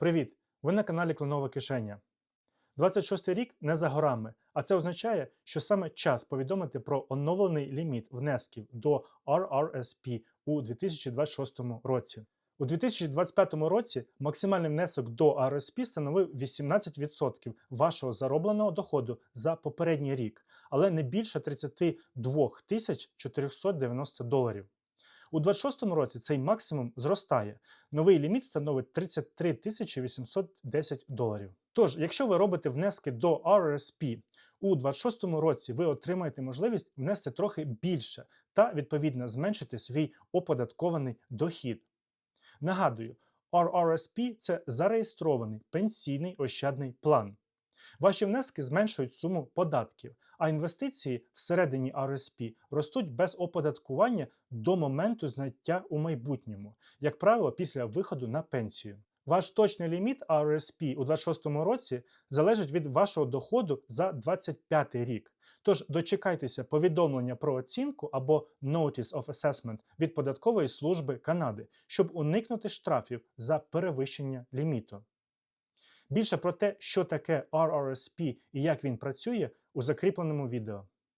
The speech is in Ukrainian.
Привіт! Ви на каналі Клонова Кишеня. 26 рік не за горами, а це означає, що саме час повідомити про оновлений ліміт внесків до RRSP у 2026 році. У 2025 році максимальний внесок до RSP становив 18% вашого заробленого доходу за попередній рік, але не більше 32 490 доларів. У 2026 році цей максимум зростає. Новий ліміт становить 33 810 доларів. Тож, якщо ви робите внески до RRSP, у 2026 році ви отримаєте можливість внести трохи більше та відповідно зменшити свій оподаткований дохід. Нагадую, RRSP – це зареєстрований пенсійний ощадний план. Ваші внески зменшують суму податків, а інвестиції всередині RSP ростуть без оподаткування до моменту зняття у майбутньому, як правило, після виходу на пенсію. Ваш точний ліміт RSP у 2026 році залежить від вашого доходу за 2025 рік. Тож дочекайтеся повідомлення про оцінку або Notice of Assessment від податкової служби Канади, щоб уникнути штрафів за перевищення ліміту. Більше про те, що таке RRSP і як він працює, у закріпленому відео.